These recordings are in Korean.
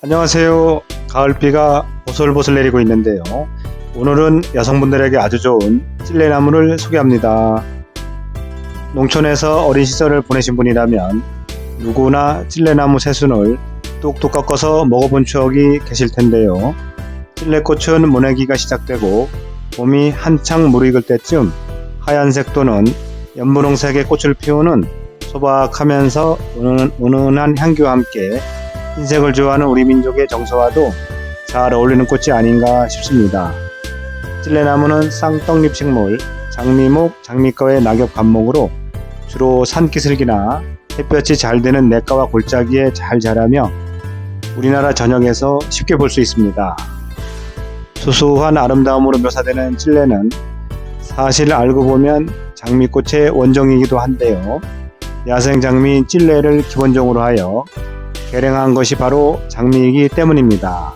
안녕하세요. 가을비가 보슬보슬 내리고 있는데요. 오늘은 여성분들에게 아주 좋은 찔레나무를 소개합니다. 농촌에서 어린 시절을 보내신 분이라면 누구나 찔레나무 새순을 뚝뚝 꺾어서 먹어본 추억이 계실 텐데요. 찔레꽃은 모내기가 시작되고 봄이 한창 무르익을 때쯤 하얀색 또는 연분홍색의 꽃을 피우는 소박하면서 은은, 은은한 향기와 함께 흰색을 좋아하는 우리 민족의 정서와도 잘 어울리는 꽃이 아닌가 싶습니다. 찔레나무는 쌍떡잎 식물, 장미목, 장미과의 낙엽 감목으로 주로 산기슭이나 햇볕이 잘 되는 냇가와 골짜기에 잘 자라며 우리나라 전역에서 쉽게 볼 수 있습니다. 수수한 아름다움으로 묘사되는 찔레는 사실 알고 보면 장미꽃의 원종이기도 한데요. 야생 장미 찔레를 기본종으로 하여 개량한 것이 바로 장미이기 때문입니다.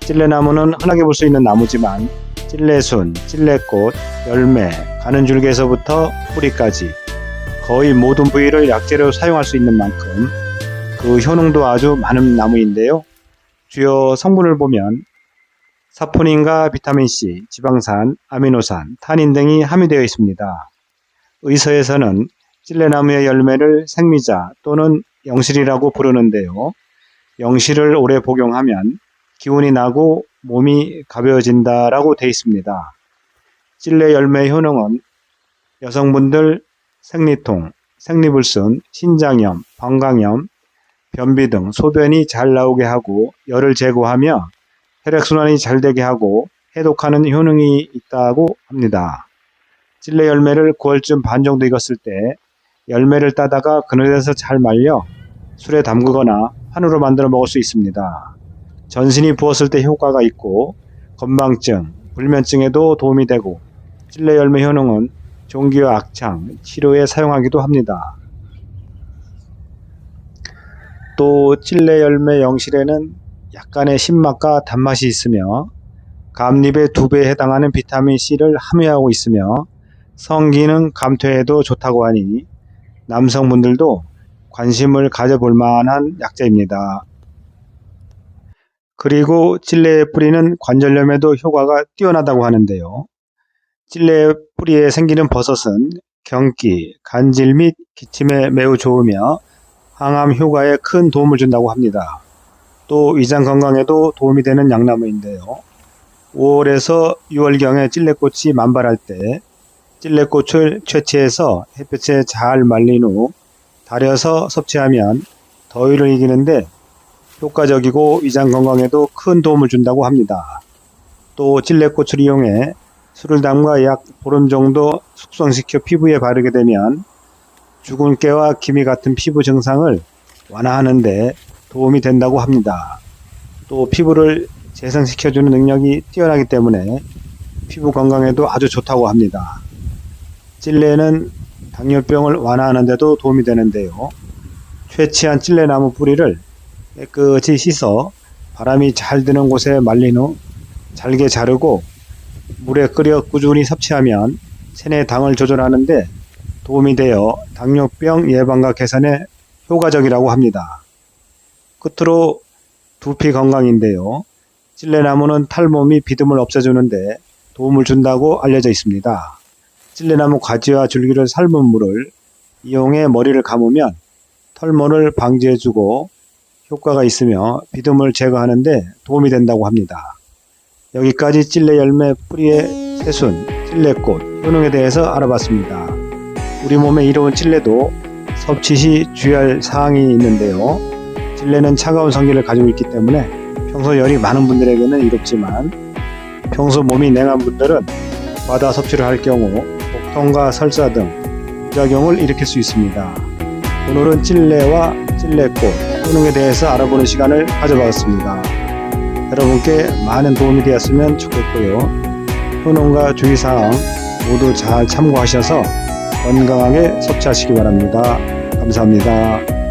찔레나무는 흔하게 볼 수 있는 나무지만 찔레순, 찔레꽃, 열매, 가는 줄기에서부터 뿌리까지 거의 모든 부위를 약재로 사용할 수 있는 만큼 그 효능도 아주 많은 나무인데요. 주요 성분을 보면 사포닌과 비타민C, 지방산, 아미노산, 타닌 등이 함유되어 있습니다. 의서에서는 찔레나무의 열매를 생미자 또는 영실이라고 부르는데요. 영실을 오래 복용하면 기운이 나고 몸이 가벼워진다라고 되어 있습니다. 찔레 열매 효능은 여성분들 생리통, 생리불순, 신장염, 방광염, 변비 등 소변이 잘 나오게 하고 열을 제거하며 혈액순환이 잘 되게 하고 해독하는 효능이 있다고 합니다. 찔레 열매를 9월쯤 반 정도 익었을 때 열매를 따다가 그늘에서 잘 말려 술에 담그거나 한우로 만들어 먹을 수 있습니다. 전신이 부었을 때 효과가 있고 건망증, 불면증에도 도움이 되고 찔레 열매 효능은 종기와 악창, 치료에 사용하기도 합니다. 또 찔레 열매 영실에는 약간의 신맛과 단맛이 있으며 감립의 두 배에 해당하는 비타민 C를 함유하고 있으며 성기능 감퇴에도 좋다고 하니 남성분들도 관심을 가져볼 만한 약재입니다. 그리고 찔레의 뿌리는 관절염에도 효과가 뛰어나다고 하는데요. 찔레의 뿌리에 생기는 버섯은 경기, 간질 및 기침에 매우 좋으며 항암 효과에 큰 도움을 준다고 합니다. 또 위장 건강에도 도움이 되는 양나무인데요. 5월에서 6월경에 찔레꽃이 만발할 때 찔레꽃을 채취해서 햇볕에 잘 말린 후 달여서 섭취하면 더위를 이기는데 효과적이고 위장 건강에도 큰 도움을 준다고 합니다. 또 찔레꽃을 이용해 술을 담가 약 보름 정도 숙성시켜 피부에 바르게 되면 죽은 깨와 기미 같은 피부 증상을 완화하는데 도움이 된다고 합니다. 또 피부를 재생시켜주는 능력이 뛰어나기 때문에 피부 건강에도 아주 좋다고 합니다. 찔레는 당뇨병을 완화하는 데도 도움이 되는데요. 채취한 찔레나무 뿌리를 깨끗이 씻어 바람이 잘 드는 곳에 말린 후 잘게 자르고 물에 끓여 꾸준히 섭취하면 체내 당을 조절하는데 도움이 되어 당뇨병 예방과 개선에 효과적이라고 합니다. 끝으로 두피 건강인데요. 찔레나무는 탈모 및 비듬을 없애주는데 도움을 준다고 알려져 있습니다. 찔레나무 가지와 줄기를 삶은 물을 이용해 머리를 감으면 털모를 방지해주고 효과가 있으며 비듬을 제거하는데 도움이 된다고 합니다. 여기까지 찔레 열매 뿌리의 새순, 찔레꽃 효능에 대해서 알아봤습니다. 우리 몸에 이로운 찔레도 섭취 시 주의할 사항이 있는데요. 찔레는 차가운 성질을 가지고 있기 때문에 평소 열이 많은 분들에게는 이롭지만 평소 몸이 냉한 분들은 과다 섭취를 할 경우 복 통과 설사 등 부작용을 일으킬 수 있습니다. 오늘은 찔레와 찔레꽃 효능에 대해서 알아보는 시간을 가져봤습니다. 여러분께 많은 도움이 되었으면 좋겠고요. 효능과 주의사항 모두 잘 참고하셔서 건강하게 섭취하시기 바랍니다. 감사합니다.